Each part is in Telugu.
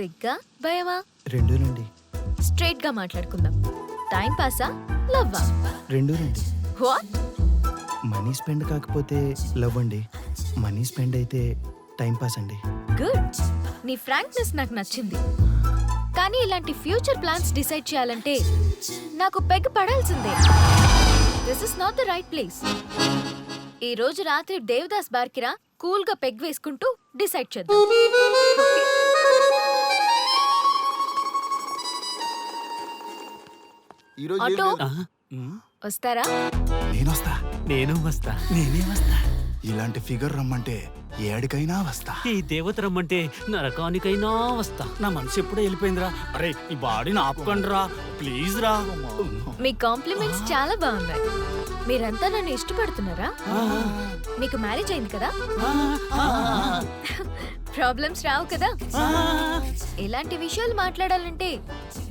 సిగ్గా భయమా? రెండూనండి. స్ట్రైట్గా మాట్లాడుకుందాం. టైం పాసా? లవ్వా? రెండూనండి. వాట్? మనీ స్పెండ్ కాకపోతే లవ్ అండి మనీ స్పెండ్ అయితే టైం పాస్ అండి గుడ్. నీ ఫ్రాంక్నెస్ నాకు నచ్చింది. కానీ ఇలాంటి ఫ్యూచర్ ప్లాన్స్ డిసైడ్ చేయాలంటే నాకు పెగ్ పడాల్సిందే. This is not the right place ఈ రోజు రాత్రి దేవదాస్ బార్కిరా కూల్గా పెగ్ వేసుకుంటూ డిసైడ్ చేద్దాం. ఈ రోజు ఆటో ఆహా, ఉమ్, వస్తారా? నేనొస్తా. నేను వస్తా. నేనే వస్తా. ఇలాంటి ఫిగర్ రమ్మంటే ఏడికైనా వస్తా. ఈ దేవత రమ్మంటే నరకానికైనా వస్తా. నా మనసు ఎప్పుడో వెళ్ళిపోయిందిరా. అరే ఈ బాడీని ఆపుకోండి రా ప్లీజ్ రా. మీ కాంప్లిమెంట్స్ చాలా బాగున్నాయి. మీరంతా నన్ను ఇష్టపడుతున్నారా? మీకు మ్యారేజ్ అయింది కదా? ప్రాబ్లమ్స్ రావు కదా. ఇలాంటి విషయాలు మాట్లాడాలంటే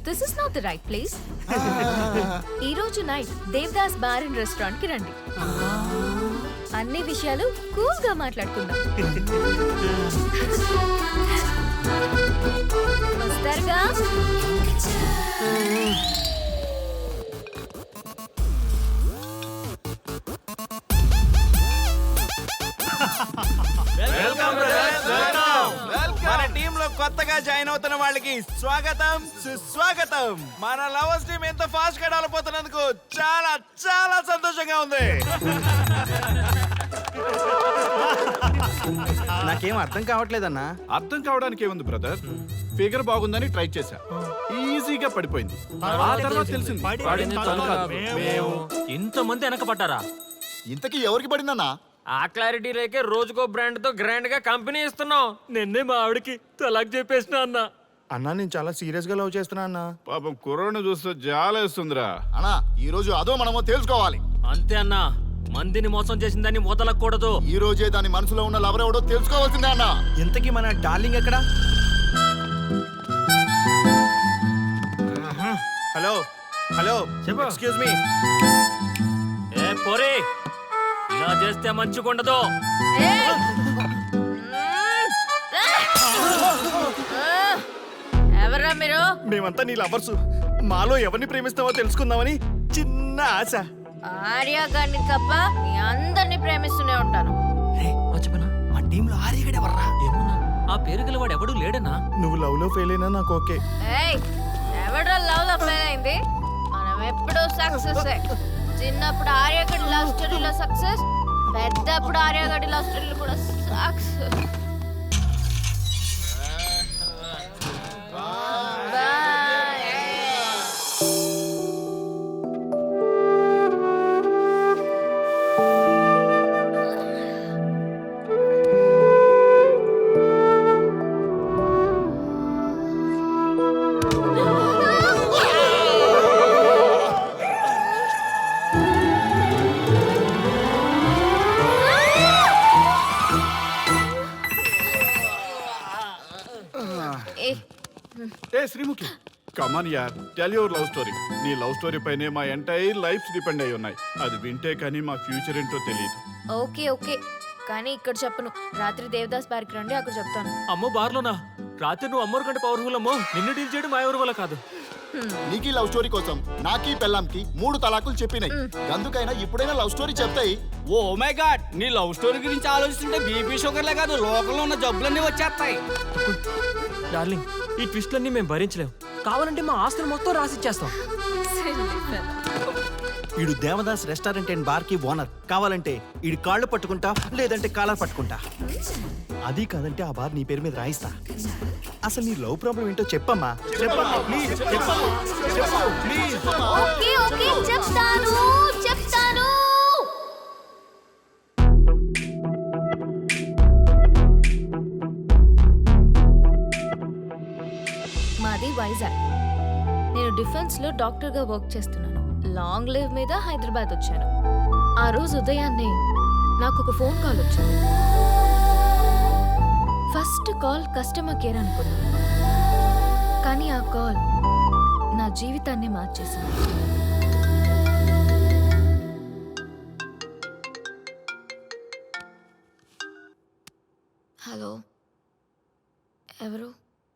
this is not the right place ఈ రోజు నైట్ దేవదాస్ బార్ అండ్ రెస్టారెంట్కి రండి. అన్ని విషయాలు కూల్గా మాట్లాడుకుందాం. వస్తారుగా? టీమ్లో కొత్తగా జాయిన్ అవుతున్న వాళ్ళకి స్వాగతం సుస్వాగతం. మన లవర్స్ టీం ఎంత ఫాస్ట్గా డెవలప్ అవుతున్నందుకు చాలా చాలా సంతోషంగా ఉంది. నాకేం అర్థం కావట్లేదన్నా. అర్థం కావడానికి ఏముంది బ్రదర్ ఫిగర్ బాగుందని ట్రై చేశా. ఈజీగా పడిపోయింది. ఆ తర్వాత తెలిసింది. పడింది తను కాదు, మేము ఇంతమంది వెనకపడ్డారా ఇంతకీ ఎవరికి పడిందన్నా? ఆ క్లారిటీ లేకే రోజుకో బ్రాండ్తో గ్రాండ్గా కంపెనీ ఇస్తున్నాం నిన్నే మా ఆవిడకి తలాక్ చెప్పేసిన అన్న. అన్నా నేను చాలా సీరియస్గా లవ్ చేస్తున్నా అన్నా. పాపం కుర్రోడ్ని చూస్తే జాలేస్తుందిరా. అన్నా ఈ రోజు అదో మనమో తెలుసుకోవాలి అంతే అన్న మందిని మోసం చేసిందని వదలకూడదు. ఈ రోజే దాని మనసులో ఉన్న లవర్ ఎవడో తెలుసుకోవాల్సిందే అన్నా. ఇంతకీ మన డార్లింగ్ ఎక్కడ? హలో. హలో. ఎక్స్క్యూజ్ మీ ఏ పోరే. ఇలా చేస్తే మంచిగుండదు. ఎవరా మీరు? మేమంతా నీ లవర్స్. మాలో ఎవరిని ప్రేమిస్తావో తెలుసుకుందామని చిన్న ఆశ. ఆర్య గారిని తప్ప మీ అందరిని ప్రేమిస్తూనే ఉంటాను. మర్చిపోయినా మా టీంలో ఆర్యగడే వర్రా ఏమన్నా? ఆ పేరు గల వాడు ఎవడు లేడనా నువ్వు లవ్లో ఫెయిల్ అయినా నాకు ఓకే. ఏయ్ ఎవడో లవ్లో ఫెయిల్ అయింది? మనం ఎప్పుడూ సక్సెస్ చిన్నప్పుడు ఆర్యగడి లవ్ స్టోరీలో సక్సెస్ పెద్దప్పుడు ఆర్యగడి లవ్ కూడా సాక్స్ కమాన్ యార్ టెల్ యువర్ లవ్ స్టోరీ నీ లవ్ స్టోరీ పైనే మా ఎంటైర్ లైఫ్ డిపెండ్ అయి ఉన్నాయి. అది వింటే కానీ మా ఫ్యూచర్ ఏంటో తెలియదు. Okay okay. కానీ ఇక్కడ చెప్పను. రాత్రి దేవదాస్ బార్కి రండి అక్కడ చెప్తాను. అమ్మో బార్లోనా? రాత్రి నువ్వు అమ్మోరు కంటే పవర్ఫుల్ అమ్మో. నిన్ను డీల్ చేయడం మా ఎవరి వల్ల కాదు. నీకీ లవ్ స్టోరీ కోసం నాకీ పెళ్ళాంకి మూడు తలాకులు చెప్పినాయి. అందుకైనా ఇప్పుడైనా లవ్ స్టోరీ చెప్తాయి. ఓ మై గాడ్ నీ లవ్ స్టోరీ గురించి ఆలోచిస్తుంటే బీపీ షుగర్లే కాదు లోకంలో ఉన్న జబ్బులన్నీ వచ్చేస్తాయి. డార్లింగ్ ఈ ట్విస్ట్లన్నీ మేము భరించలేం. కావాలంటే మా ఆస్తులు మొత్తం రాసిచ్చేస్తాం. ఈడు దేవదాస్ రెస్టారెంట్ అండ్ బార్కి ఓనర్. కావాలంటే ఈడు కాళ్ళు పట్టుకుంటా లేదంటే కాలర్ పట్టుకుంటా. అది కాదంటే ఆ బార్ నీ పేరు మీద రాయిస్తా. అసలు నీ లవ్ ప్రాబ్లం ఏంటో చెప్పమ్మా. చెప్పమ్మా. ప్లీజ్ చెప్పమ్మా. చెప్పు ప్లీజ్ ఓకే ఓకే చెప్తాను చెప్తాను. నేను డిఫెన్స్లో డాక్టర్గా వర్క్ చేస్తున్నాను. లాంగ్ లివ్ మీద హైదరాబాద్ వచ్చాను. ఆ రోజు ఉదయాన్నే నాకు ఒక ఫోన్ కాల్ వచ్చింది. ఫస్ట్ కాల్ కస్టమర్ కేర్ అనుకున్నాను కానీ ఆ కాల్ నా జీవితాన్ని మార్చేసింది. హలో. ఎవరు?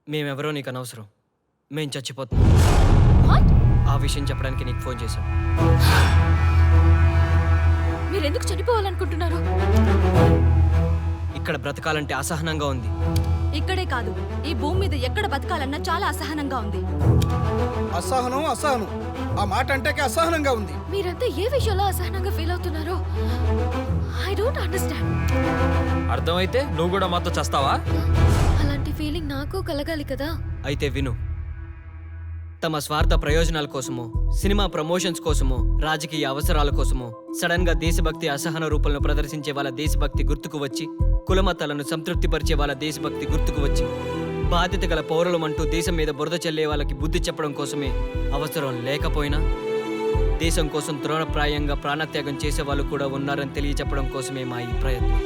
మేమెవరో నీకు అనవసరం మేం చచ్చిపోతున్నాం ఆ విషయం చెప్పడానికి నీకు ఫోన్ చేశాం మీరెందుకు చనిపోవాలనుకుంటున్నారు ఇక్కడ బ్రతకాలంటే అసహనంగా ఉంది. ఇక్కడే కాదు ఈ భూమి మీద ఎక్కడ బతకాలన్నా చాలా అసహనంగా ఉంది. అసహనం అసహనం. ఆ మాట అంటే అసహనంగా ఉంది. మీరంతా ఏ విషయంలో అసహనంగా ఫీల్ అవుతున్నారో? ఐ డోంట్ అండర్స్టాండ్ అర్థమైతే నువ్వు కూడా మాతో చస్తావా? అలాంటి ఫీలింగ్ నాకు కలగాలి కదా? అయితే విను తమ స్వార్థ ప్రయోజనాల కోసమో సినిమా ప్రమోషన్స్ కోసమో రాజకీయ అవసరాల కోసమో సడన్గా దేశభక్తి అసహన రూపంలో ప్రదర్శించే వాళ్ళ దేశభక్తి గుర్తుకు వచ్చి కులమతాలను సంతృప్తిపరిచే వాళ్ళ దేశభక్తి గుర్తుకు వచ్చి బాధ్యత గల పౌరులమంటూ దేశం మీద బురద చల్లే వాళ్ళకి బుద్ధి చెప్పడం కోసమే అవసరం లేకపోయినా దేశం కోసం తృణప్రాయంగా ప్రాణత్యాగం చేసే వాళ్ళు కూడా ఉన్నారని తెలియచెప్పడం కోసమే మా ఈ ప్రయత్నం.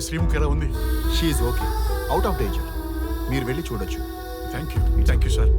అమ్మాయి శ్రీముఖి ఎలా ఉంది? She's okay out of danger మీరు వెళ్ళి చూడొచ్చు. Thank you thank you sir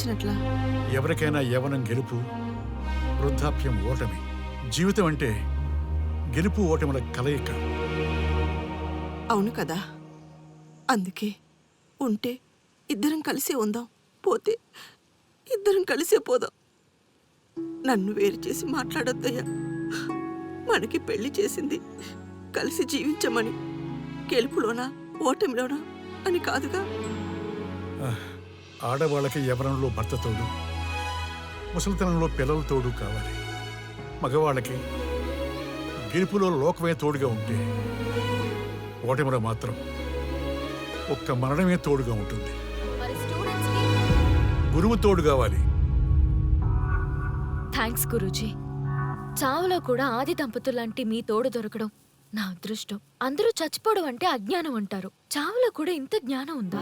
ఓడి గెలిచినట్లా? ఎవరికైనా యవనం గెలుపు వృద్ధాప్యం ఓటమి. జీవితం అంటే గెలుపు ఓటముల కలయిక. అవును కదా? అందుకే ఉంటే ఇద్దరం కలిసే ఉందాం పోతే ఇద్దరం కలిసే పోదాం. నన్ను వేరు చేసి మాట్లాడొద్దయ్యా. మనకి పెళ్ళి చేసింది కలిసి జీవించమని. గెలుపులోనా ఓటమిలోనా అని కాదుగా? ఆడవాళ్ళకి యవనంలో భర్త తోడు? ముసలితనంలో పిల్లల తోడు కావాలి. మగవాళ్ళకి గెలుపులో లోకమే తోడుగా ఉంటే ఓటమిలో మాత్రం ఒక్క మరణమే తోడుగా ఉంటుంది. మరి స్టూడెంట్స్కి? గురువు తోడు కావాలి. థ్యాంక్స్ గురూజీ. చావులో కూడా ఆది దంపతులాంటి మీ తోడు దొరకడం నా అదృష్టం. అందరూ చచ్చిపోవడం అంటే అజ్ఞానం అంటారు. చావులో కూడా ఇంత జ్ఞానం ఉందా?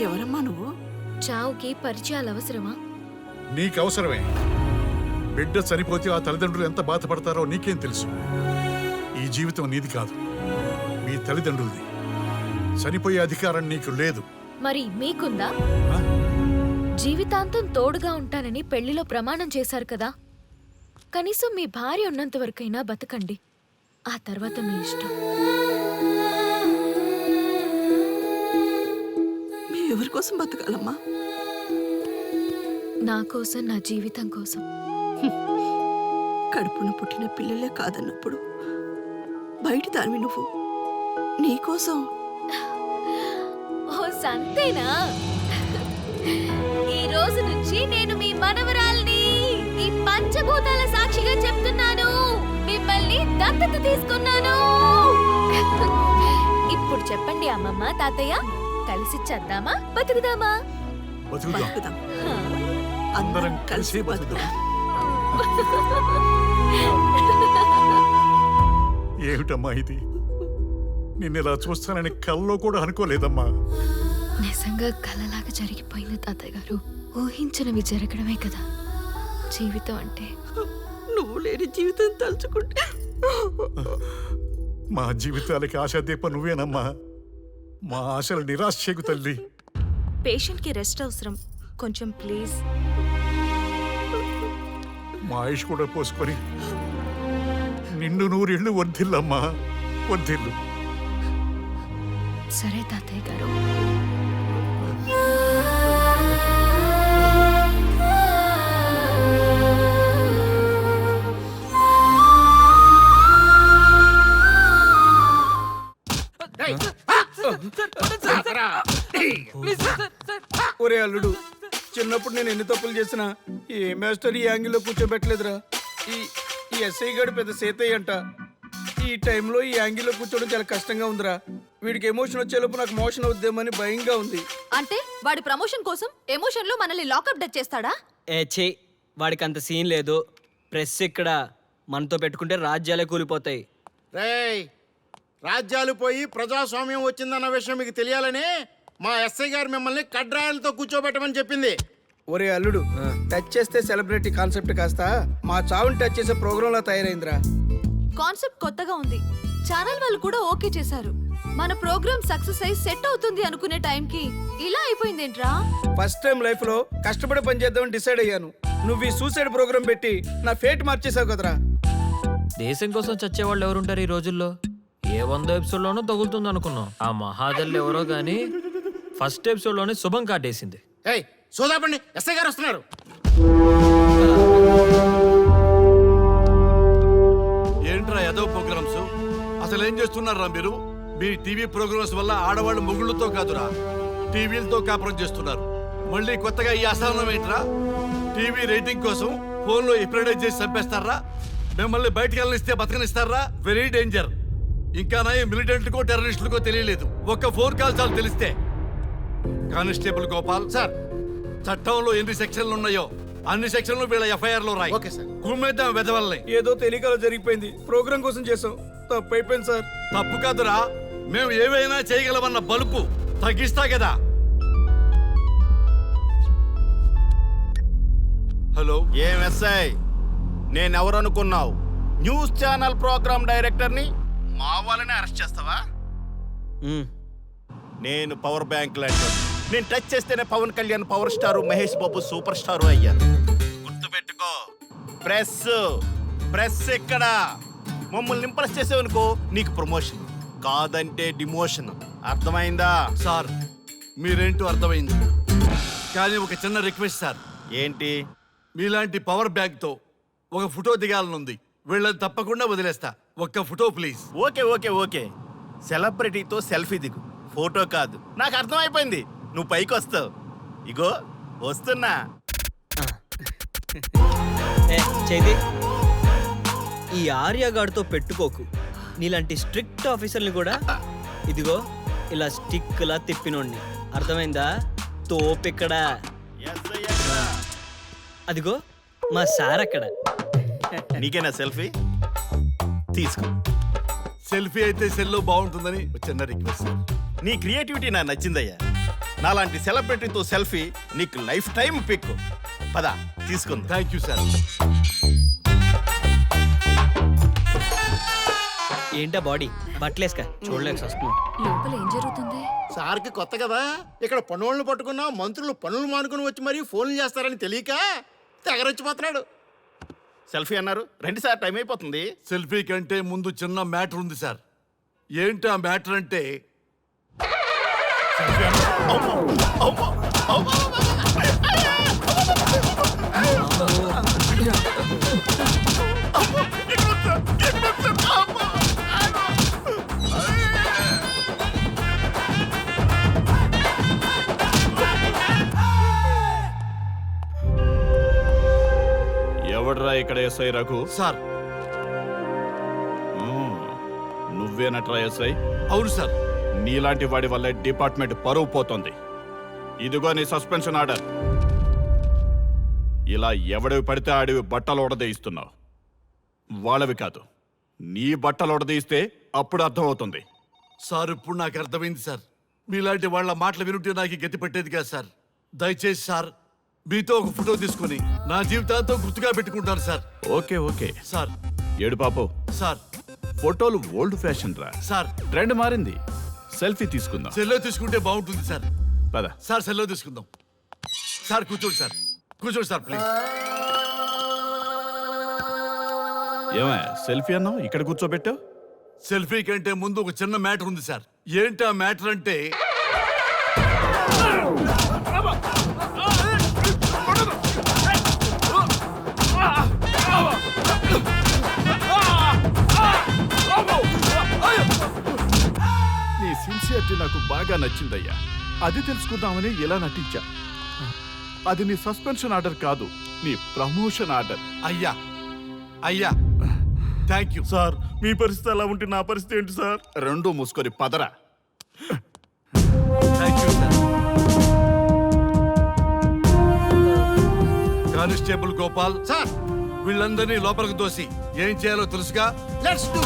ఎవరమ్మా నువ్వు? చావుకి పరిచయాలు అవసరమా? నీకు అవసరమే బిడ్డ చనిపోతే ఆ తల్లిదండ్రులు ఎంత బాధపడతారో నీకేం తెలుసు. ఈ జీవితం నీది కాదు. మీ తల్లిదండ్రులది. చనిపోయే అధికారం నీకు లేదు. మరి మీకుందా? జీవితాంతం తోడుగా ఉంటానని పెళ్ళిలో ప్రమాణం చేశారు కదా. కనీసం మీ భార్య ఉన్నంత వరకైనా బతకండి. ఆ తర్వాత మీ ఇష్టం. ఎవరి కోసం బతకాలమ్మా? నా కోసం నా జీవితం కోసం. కడుపున పుట్టిన పిల్లలే కాదన్నప్పుడు బయట దానివి నువ్వు. నీకోసం ఓ సంతేనా? ఈ రోజు నుంచి నేను మీ మనవరాల్ని ఈ పంచభూతాల సాక్షిగా చెప్తున్నాను. మిమ్మల్ని దత్తత తీసుకున్నాను. ఇప్పుడు చెప్పండి అమ్మమ్మ తాతయ్య. కలిసి చేద్దామా? బతుకుదామా? బతుకుదాం. బతుకుదాం. హా. అందరం కలిసి బతుకుదాం. ఏమిటమ్మా ఇది? నిన్ను ఇలా చూస్తానని కల్లో కూడా అనుకోలేదమ్మా. నిజంగా కలలాగా జరిగిపోయింది తాతయ్య గారు. ఊహించినవి జరగడమే కదా. జీవితం అంటే నువ్వు లేని జీవితం తలుచుకుంటే. మా జీవితాలకి ఆశాదీప నువ్వేనమ్మా. మా ఆశలు నిరాశ చేయకు తల్లి. పేషెంట్కి రెస్ట్ అవసరం. కొంచెం ప్లీజ్. మా ఆయుష్ కూడా పోసుకొని. నిండు నూరిళ్ళు వర్ధిల్లమ్మా వర్ధిల్లు సరే తాతయ్య గారు. నేను ఎన్ని తప్పులు చేసినా ఏ మాస్టర్ ఈ యాంగిల్లో కూర్చోబెట్టలేదురా. ఈ ఈ ఎస్ఐ గడు పెద్ద సేతయ్య అంట. ఈ టైంలో ఈ యాంగిల్లో కూర్చోవడం చాలా కష్టంగా ఉందిరా. వీడికి ఎమోషన్ వచ్చేలోపు నాకు మోషన్ అవుద్దేమని భయంగా ఉంది. అంటే వాడి ప్రమోషన్ కోసం ఎమోషన్లో మనల్ని లాకప్ డెత్ చేస్తాడా? ఏ వాడికి అంత సీన్ లేదు. ప్రెస్ ఇక్కడ మనతో పెట్టుకుంటే రాజ్యాలే కూలిపోతాయి. రేయ్ రాజ్యాలు పోయి ప్రజాస్వామ్యం వచ్చిందన్న విషయం మీకు తెలియాలని మా ఎస్ఐ గారు మిమ్మల్ని కడ్రాయలతో కూర్చోబెట్టమని చెప్పింది. ఒరే అల్లుడు టచ్ చేస్తే సెలబ్రిటీ కాన్సెప్ట్ కాస్త మా చావుని టచ్ చేసే ప్రోగ్రామ్ లా తయారైందిరా. కాన్సెప్ట్ కొత్తగా ఉంది. ఛానల్ వాళ్ళు కూడా ఓకే చేశారు. మన ప్రోగ్రామ్ సక్సెస్ అయి సెట్ అవుతుంది అనుకునే టైంకి ఇలా అయిపోయిందేంట్రా? ఫస్ట్ టైం లైఫ్లో కష్టపడి పని చేద్దామని డిసైడ్ అయ్యాను. నువ్వు ఈ సూసైడ్ ప్రోగ్రామ్ పెట్టి నా ఫేట్ మార్చేసావు కదరా. దేశం కోసం చచ్చేవాళ్ళు ఎవరుంటారు ఈ రోజుల్లో? ఏ వంద ఎపిసోడ్ లోనో తగులుతుంది అనుకున్నాం. ఆ మహాదల్ ఎవరో గానీ ఫస్ట్ ఎపిసోడ్లోనే శుభం కాటేసింది. ఏయ్ సోదాపండి. ఎస్ఐ గారు వస్తున్నారు. ఏంట్రా ఏదో ప్రోగ్రామ్స్? అసలు ఏం చేస్తున్నారా మీరు? మీ టీవీ ప్రోగ్రామ్స్ వల్ల ఆడవాళ్ళు మొగుళ్ళతో కాదురా. టీవీలతో కాపురం చేస్తున్నారు. మళ్ళీ కొత్తగా ఈ అసహనం ఏంట్రా? టీవీ రేటింగ్ కోసం ఫోన్లో ఎప్రిడైజ్ చేసి చంపేస్తారా? మిమ్మల్ని బయటకు వెళ్ళనిస్తే బతకనిస్తారా? Very danger. ఇంకా నా మిలిటెంట్కో టెర్రరిస్టులకో తెలియలేదు. ఒక్క ఫోన్ కాల్ చాలు తెలిస్తే. కానిస్టేబుల్ గోపాల్. సార్ చట్టంలో ఎన్ని సెక్షన్లు ఉన్నాయో అన్ని సెక్షన్లు వీళ్ళ ఎఫ్ఐఆర్లో రాయి. Okay sir. కుమ్మేద్దాం వెదవల్ని ఏదో తెలియకలో జరిగిపోయింది. ప్రోగ్రామ్ కోసం చేసాం. తప్పు అయిపోయింది సార్. తప్పు కాదురా. మేము ఏవైనా చేయగలమన్న బలుపు తగ్గిస్తా కదా. హలో? ఏం ఎస్ఐ? నేనెవరనుకున్నావు? న్యూస్ ఛానల్ ప్రోగ్రామ్ డైరెక్టర్ని? మా వాళ్ళని అరెస్ట్ చేస్తావా? నేను పవర్ బ్యాంక్ లాంటి నేను టచ్ చేస్తేనే Pawan Kalyan power star Mahesh Babu super star అయ్యారు. గుర్తుపెట్టుకో. ప్రెస్. ప్రెస్ ఎక్కడ? మమ్మల్ని ఇంప్రెస్ చేసేవనుకో నీకు ప్రమోషన్. కాదంటే డిమోషన్. అర్థమైందా? సార్ మీరేంటో అర్థమైంది. కానీ ఒక చిన్న రిక్వెస్ట్ సార్. ఏంటి? మీలాంటి పవర్ బ్యాంక్తో ఒక ఫోటో దిగాలనుంది. వీళ్ళని తప్పకుండా వదిలేస్తా. ఒక్క photo please. Okay okay okay. సెలబ్రిటీతో selfie దిగు. ఫోటో కాదు. నాకు అర్థమైపోయింది. నువ్వు పైకి వస్తావు. ఇగో వస్తున్నా. ఏ చేది ఈ ఆర్యగాడితో పెట్టుకోకు. నీలాంటి స్ట్రిక్ట్ ఆఫీసర్ని కూడా ఇదిగో ఇలా స్టిక్లా తిప్పినోడిని. అర్థమైందా? తోపిక్కడ? అదిగో మా సార్ అక్కడ. నీకేనా సెల్ఫీ? తీసుకో. సెల్ఫీ అయితే సెల్లో బాగుంటుందని ఒక చిన్న రిక్వెస్ట్ నీ క్రియేటివిటీ నాకు నచ్చిందయ్యా. నాలాంటి సెలబ్రిటీతో సెల్ఫీ నీకు లైఫ్ టైం పిక్. పద తీసుకుందా. థ్యాంక్ యూ సార్ ఏంటా బాడీ? బట్టలేసుక చూడలేక వస్తున్నాం. లోపల ఏం జరుగుతుంది? సార్కి కొత్త కదా. ఇక్కడ పనులను పట్టుకున్నా మంత్రులు పనులు మానుకుని వచ్చి మరీ ఫోన్లు చేస్తారని తెలియక తెగరొచ్చిపోతున్నాడు. సెల్ఫీ అన్నారు. రెండు సార్ టైం అయిపోతుంది. సెల్ఫీ కంటే ముందు చిన్న మ్యాటర్ ఉంది సార్. ఏంటి ఆ మ్యాటర్ అంటే ఎవడ్రా ఇక్కడ ఎస్ఐ రఘు? సార్. నువ్వేనట్రా ఎస్ఐ అవును సార్. నీలాంటి వాడి వల్ల డిపార్ట్మెంట్ పరువు పోతుంది. ఇదిగో నీ సస్పెన్షన్ ఆర్డర్. ఇలా ఎవడివి పడితే ఆడివి బట్టలు ఉడదీయిస్తున్నావు. వాళ్ళవి కాదు నీ బట్టలు ఉడదీయిస్తే అప్పుడు అర్థమవుతుంది. సార్ ఇప్పుడు నాకు అర్థమైంది సార్. మీలాంటి వాళ్ళ మాటలు వినుంటే నాకు గతి పెట్టేది కాదు సార్. దయచేసి సార్ మీతో ఒక ఫోటో తీసుకొని నా జీవితాంతో గుర్తుగా పెట్టుకుంటాను సార్. Okay okay. సార్. ఏడు పాపు సార్. ఫోటోలు ఓల్డ్ ఫ్యాషన్ రా. సార్. ట్రెండ్ మారింది. సెల్ఫీ తీసుకుందాం. సెల్లో తీసుకుంటే బాగుంటుంది సార్. పద. సార్ సెల్లో తీసుకుందాం. సార్ కూర్చోండి సార్. కూర్చోండి సార్ ప్లీజ్. ఏమే సెల్ఫీ అన్నావు? ఇక్కడ కూర్చోబెట్టావు సెల్ఫీ కంటే ముందు ఒక చిన్న మ్యాటర్ ఉంది సార్. ఏంటి ఆ మ్యాటర్ అంటే సిన్సియరిటీ నాకు బాగా నచ్చిందయ్యా. అది తెలుసుకుందామని ఇలా నటించా? అది నీ సస్పెన్షన్ ఆర్డర్ కాదు నీ ప్రమోషన్ ఆర్డర్. అయ్యా అయ్యా థ్యాంక్ యూ. సార్ మీ పరిస్థితి అలా ఉంటే నా పరిస్థితి ఏంటి సార్? రెండు మూసుకొని పదరా. Thank you sir. Constable Gopal sir! వీళ్ళందరినీ లోపలికి దోసి ఏం చేయాలో తెలుసుగా? Let's do